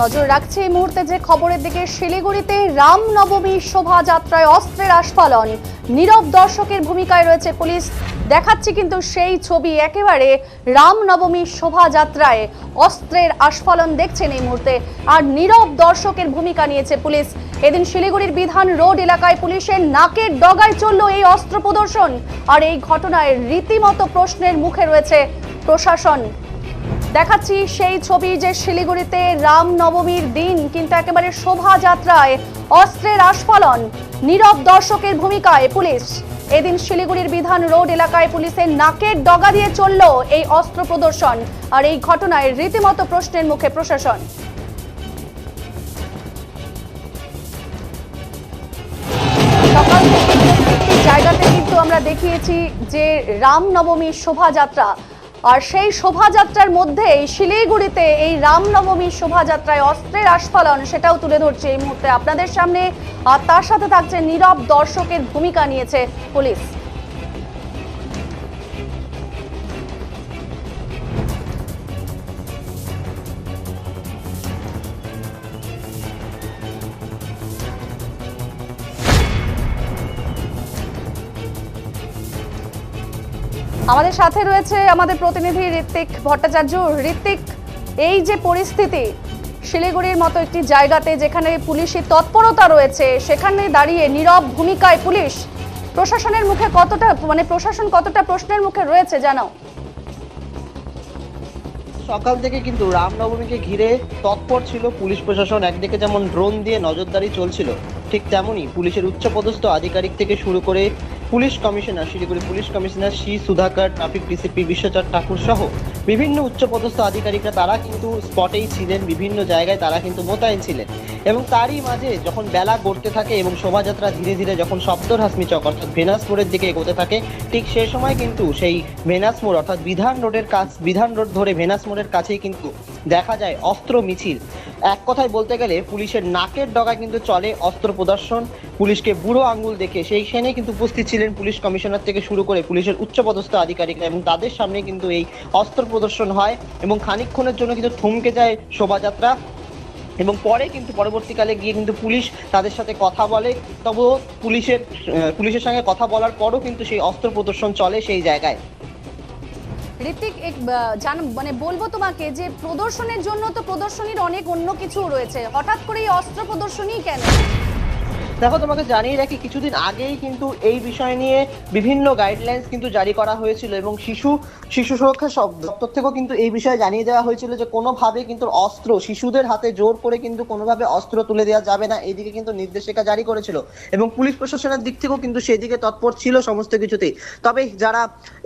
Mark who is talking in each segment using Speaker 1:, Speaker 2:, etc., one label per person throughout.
Speaker 1: নজর রাখছে এই মুহূর্তে যে খবরের দিকে শিলিগুড়িতে রামনবমী শোভাযাত্রায় অস্ত্রের আস্ফালন। নীরব দর্শকের ভূমিকায় রয়েছে পুলিশ। দেখাচ্ছি কিন্তু সেই ছবি। একেবারে রামনবমী শোভাযাত্রায় অস্ত্রের আস্ফালন দেখছেন এই মুহূর্তে। আর নীরব দর্শকের ভূমিকা নিয়েছে পুলিশ। এদিন শিলিগুড়ির বিধান রোড এলাকায় পুলিশের নাকের ডগায় চলল এই অস্ত্র প্রদর্শন। আর এই ঘটনায় রীতিমতো প্রশ্নের মুখে রয়েছে প্রশাসন। দেখাচ্ছি সেই ছবি যে শিলিগুড়িতে রামনবমীর দিন, কিন্তু একেবারে শোভাযাত্রায় অস্ত্রের আস্ফলন, নীরব দর্শকের ভূমিকায় পুলিশ। এদিন শিলিগুড়ির বিধান রোড এলাকায় পুলিশের নাকের ডগা দিয়ে চলল এই অস্ত্র প্রদর্শন, আর এই ঘটনায় রীতিমতো প্রশ্নের মুখে প্রশাসন। জায়গাতে কিন্তু আমরা দেখিয়েছি যে রামনবমীর শোভাযাত্রা আর সেই শোভাযাত্রার মধ্যেই শিলিগুড়িতে এই রামনবমী শোভাযাত্রায় অস্ত্রের আস্ফলন সেটাও তুলে ধরছে এই মুহূর্তে আপনাদের সামনে। আর তার সাথে থাকছে নীরব দর্শকের ভূমিকা নিয়েছে পুলিশ। আমাদের সাথে রয়েছে আমাদের প্রতিনিধি ঋত্বিক ভট্টাচার্য। ঋত্বিক, এই যে পরিস্থিতি শিলিগুড়ির মতো একটি জায়গাতে যেখানে পুলিশের তৎপরতা রয়েছে, সেখানে দাঁড়িয়ে নীরব ভূমিকায় পুলিশ প্রশাসনের মুখে কতটা মানে প্রশাসন কতটা প্রশ্নের মুখে রয়েছে, জানাও।
Speaker 2: সকাল থেকে কিন্তু রামনবমীকে ঘিরে তৎপর ছিল পুলিশ প্রশাসন। একদিকে যেমন ড্রোন দিয়ে নজরদারি চলছিল ঠিক তেমনই পুলিশের উচ্চপদস্থ আধিকারিক থেকে শুরু করে police commissioner Siliguri police commissioner C Sudhakar, traffic DCP বিশ্বচর Thakur সহ বিভিন্ন উচ্চপদস্থ আধিকারিকরা তারা কিন্তু স্পটেই ছিলেন, বিভিন্ন জায়গায় তারা কিন্তু মোতায়েন ছিলেন। এবং তারই মাঝে যখন বেলা গড়তে থাকে এবং শোভাযাত্রা ধীরে ধীরে যখন শব্দরহাসমি চক অর্থাৎ ভেনাস মোড়ের দিকে এগোতে থাকে, ঠিক সেই সময় কিন্তু সেই ভেনাস মোড় অর্থাৎ বিধান রোডের কাছ, বিধান রোড ধরে ভেনাস মোড়ের কাছেই কিন্তু দেখা যায় অস্ত্র মিছিল। এক কথায় বলতে গেলে পুলিশের নাকের ডগায় কিন্তু চলে অস্ত্র প্রদর্শন। পুলিশকে বুড়ো আঙ্গুল দেখে সেই সেনে কিন্তু উপস্থিত ছিলেন পুলিশ কমিশনার থেকে শুরু করে পুলিশের উচ্চপদস্থ আধিকারিকরা এবং তাদের সামনে কিন্তু এই অস্ত্র প্রদর্শন হয় এবং খানিকক্ষণের জন্য কিন্তু থমকে যায় শোভাযাত্রা। এবং পরে কিন্তু পরবর্তীকালে গিয়ে কিন্তু পুলিশ তাদের সাথে কথা বলে। তবুও পুলিশের পুলিশের সঙ্গে কথা বলার পরও কিন্তু সেই অস্ত্র প্রদর্শন চলে সেই জায়গায়।
Speaker 1: ঋত্বিক এক জান মানে বলব তোমাকে যে প্রদর্শনের জন্য তো প্রদর্শনীর অনেক অন্য কিছু রয়েছে। হঠাৎ করে এই অস্ত্র প্রদর্শনী কেন?
Speaker 2: দেখো, তোমাকে জানিয়ে রাখি, কিছুদিন আগেই কিন্তু এই বিষয় নিয়ে বিভিন্ন গাইডলাইন্স কিন্তু জারি করা হয়েছিল এবং শিশু শিশু সুরক্ষা সব দপ্তর থেকেও কিন্তু এই বিষয়ে জানিয়ে দেওয়া হয়েছিল যে কোনোভাবে কিন্তু অস্ত্র, শিশুদের হাতে জোর করে কিন্তু কোনোভাবে অস্ত্র তুলে দেওয়া যাবে না এদিকে কিন্তু নির্দেশিকা জারি করেছিল এবং পুলিশ প্রশাসনের দিক থেকেও কিন্তু সেদিকে তৎপর ছিল সমস্ত কিছুতেই। তবে যারা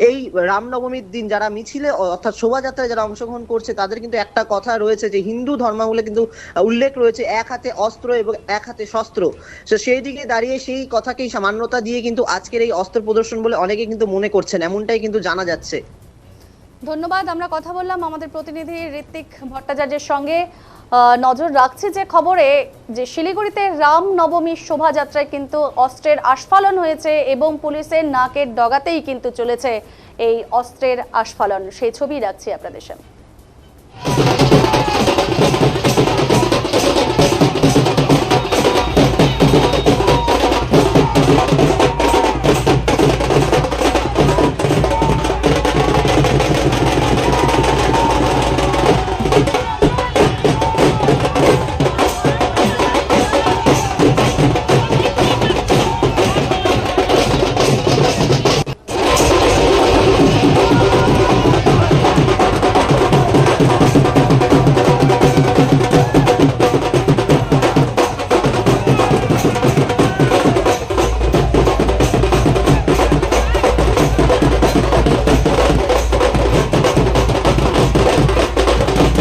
Speaker 2: এই রামনবমীর দিন যারা মিছিলে, অর্থাৎ শোভাযাত্রায় যারা অংশগ্রহণ করছে, তাদের কিন্তু একটা কথা রয়েছে যে হিন্দু ধর্মাবলী কিন্তু উল্লেখ রয়েছে, এক হাতে অস্ত্র এবং এক হাতে শস্ত্র। সেই দিকে দাঁড়িয়ে সেই কথাকেই সামান্যতা দিয়ে কিন্তু আজকের এই অস্ত্র প্রদর্শন বলে অনেকে কিন্তু মনে করছেন, এমনটাই কিন্তু জানা যাচ্ছে।
Speaker 1: ধন্যবাদ, আমরা কথা বললাম আমাদের প্রতিনিধি ঋত্বিক ভট্টাচার্যের সঙ্গে। নজর রাখছি যে খবরে যে শিলিগুড়িতে রাম নবমী শোভাযাত্রায় কিন্তু অস্ত্রের আস্ফালন হয়েছে এবং পুলিশের নাকের ডগাতেই কিন্তু চলেছে এই অস্ত্রের আস্ফালন। সেই ছবি রাখছি আপনাদের সামনে।